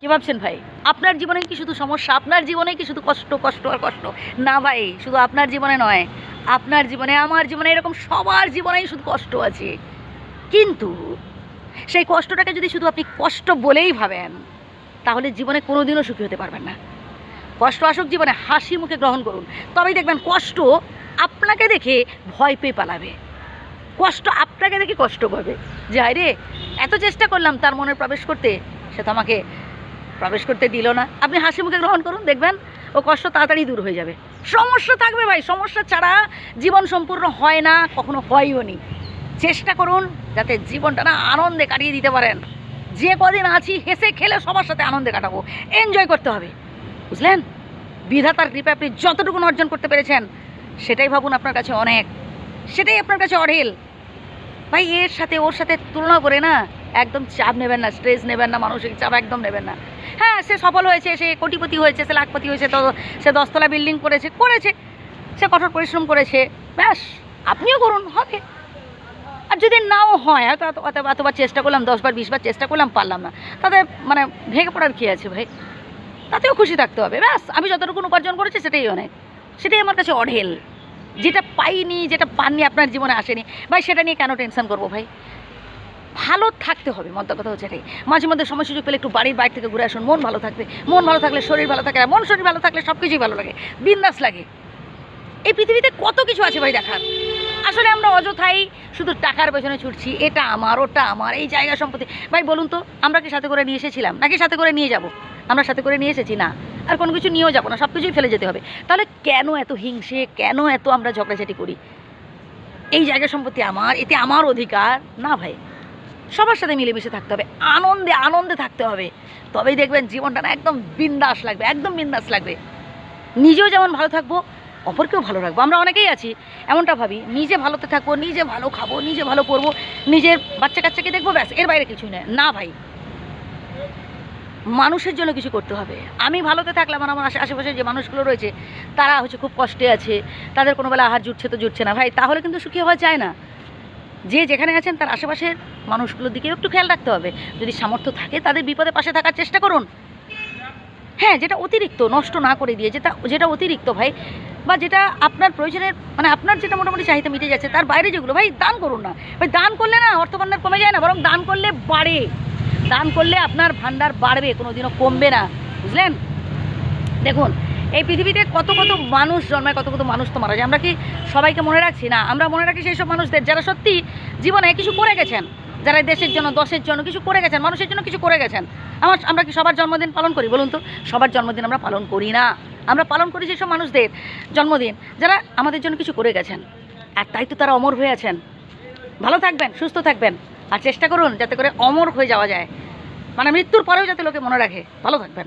কি ভাবছেন ভাই? আপনার জীবনে কি শুধু সমস্যা? আপনার জীবনে কি শুধু কষ্ট কষ্ট আর কষ্ট? না ভাই, শুধু আপনার জীবনে নয়। আপনার জীবনে, আমার জীবনে এরকম সবার জীবনেই শুধু কষ্ট আছে। কিন্তু সেই কষ্টটাকে যদি শুধু আপনি কষ্ট বলেই ভাবেন, তাহলে জীবনে কোনোদিনও সুখী হতে পারবেন না। কষ্ট আসুক জীবনে, হাসি মুখে গ্রহণ করুন। তবেই দেখবেন কষ্ট আপনাকে দেখে ভয় পেয়ে পালাবে। কষ্ট আপনাকে দেখে কষ্ট পাবে যে রে এত চেষ্টা করলাম তার মনে প্রবেশ করতে, সে তো আমাকে প্রবেশ করতে দিল না। আপনি হাসি মুখে গ্রহণ করুন, দেখবেন ও কষ্ট তাড়াতাড়ি দূর হয়ে যাবে। সমস্যা থাকবে ভাই, সমস্যা ছাড়া জীবন সম্পূর্ণ হয় না, কখনো হয়ও নি। চেষ্টা করুন যাতে জীবনটা না আনন্দে কাটিয়ে দিতে পারেন। যে কদিন আছি, হেসে খেলে সবার সাথে আনন্দে কাটাবো। এনজয় করতে হবে। বুঝলেন? বিধাতার কৃপা আপনি যতটুকু অর্জন করতে পেরেছেন, সেটাই ভাবুন আপনার কাছে অনেক। সেটাই আপনার কাছে অঢেল। ভাই, এর সাথে ওর সাথে তুলনা করে না, একদম চাপ নেবেন না স্ট্রেস নেবেন না, মানসিক চাপ একদম নেবেন না। হ্যাঁ সে সফল হয়েছে, সে কোটিপতি হয়েছে, সে লাখপতি হয়েছে, তো সে দশতলা বিল্ডিং করেছে করেছে, সে কঠোর পরিশ্রম করেছে, ব্যাস, আপনিও করুন, হবে। আর যদি নাও হয়, হয়তো অত- অত অতবার চেষ্টা করলাম, দশবার, বিশবার চেষ্টা করলাম, পারলাম না। তাতে মানে ভেঙে পড়ার কী আছে ভাই? তাতেও খুশি থাকতে হবে, ব্যাস, আমি যতটুকু উপার্জন করেছি, সেটাই অনেক। সেটাই আমার কাছে অঢেল। যেটা পাইনি, যেটা পাননি, আপনার জীবনে আসেনি। ভাই, সেটা নিয়ে কেন টেনশন করব ভাই? ভালো থাকতে হবে মদ্দা কথা হচ্ছে এটাই। মাঝে মধ্যে সময় সুযোগ পেলে একটু বাড়ির বাইরে থেকে ঘুরে আসুন, মন ভালো থাকবে। মন ভালো থাকলে শরীর ভালো থাকে মন শরীর ভালো থাকলে সব কিছুই ভালো লাগে। বিন্দাস লাগে। এই পৃথিবীতে কত কিছু আছে ভাই দেখার? আসলে আমরা অযথাই শুধু টাকার পেছনে ছুটছি, এটা আমার, ওটা আমার, এই জায়গা সম্পত্তি। ভাই, বলুন তো, আমরা কি সাথে করে নিয়ে এসেছিলাম? নাকি সাথে করে নিয়ে যাব? আমরা সাথে করে নিয়ে এসেছি, না। আর কোনো কিছু নিয়েও যাব না সব কিছুই ফেলে যেতে হবে। তাহলে কেন এত হিংসে, কেন এত আমরা ঝগড়াঝাটি করি? এই জায়গা সম্পত্তি আমার, এতে আমার অধিকার? না ভাই। সবার সাথে মিলেমিশে থাকতে হবে, আনন্দে আনন্দে থাকতে হবে। তবেই দেখবেন জীবনটা না একদম বিন্দাস লাগবে, একদম বিন্দাস লাগবে। নিজেও যেমন ভালো থাকব, অপরকেও ভালো রাখব। আমরা অনেকেই আছি, এমনটা ভাবি, নিজে ভালোতে থাকব, নিজে ভালো খাব, নিজে ভালো করব, নিজের বাচ্চা কাচ্চাকে দেখব, ব্যাস, এর বাইরে কিছুই নয়। না ভাই, মানুষের জন্য কিছু করতে হবে। আমি ভালোতে থাকলাম, আর আমার আশে- আশেপাশে যে মানুষগুলো রয়েছে, তারা হচ্ছে খুব কষ্টে আছে, তাদের কোনো বেলা আহার জুটছে তো জুটছে না। ভাই, তাহলে কিন্তু সুখী হওয়া যায় না। যে যেখানে আছেন তার আশেপাশের মানুষগুলোর দিকেও একটু খেয়াল রাখতে হবে। যদি সামর্থ্য থাকে তাদের বিপদে পাশে থাকার চেষ্টা করুন। হ্যাঁ যেটা অতিরিক্ত নষ্ট না করে দিয়ে, যেটা যেটা অতিরিক্ত ভাই, বা যেটা আপনার প্রয়োজনের মানে আপনার যেটা মোটামুটি চাহিদা মিটে যাচ্ছে, তার বাইরে যেগুলো, ভাই দান করুন না। ভাই দান করলে না অর্থ ভাণ্ডার কমে যায় না, বরং দান করলে বাড়ে। দান করলে আপনার ভাণ্ডার বাড়বে কোনো দিনও কমবে না। বুঝলেন? দেখুন এই পৃথিবীতে কত কত মানুষ জন্মায়, কত কত মানুষ তো মারা যায়। আমরা কি সবাইকে মনে রাখছি? না, আমরা মনে রাখি সেই সব মানুষদের যারা সত্যি জীবনে কিছু করে গেছেন, যারা দেশের জন্য, দশের জন্য কিছু করে গেছেন, মানুষের জন্য কিছু করে গেছেন। আমার, আমরা কি সবার জন্মদিন পালন করি বলুন তো? সবার জন্মদিন আমরা পালন করি না। আমরা পালন করি যেসব মানুষদের জন্মদিন, যারা আমাদের জন্য কিছু করে গেছেন। আর তাই তো তারা অমর হয়ে আছেন। ভালো থাকবেন, সুস্থ থাকবেন। আর চেষ্টা করুন যাতে করে অমর হয়ে যাওয়া যায়। মানে মৃত্যুর পরেও যাতে লোকে মনে রাখে। ভালো থাকবেন।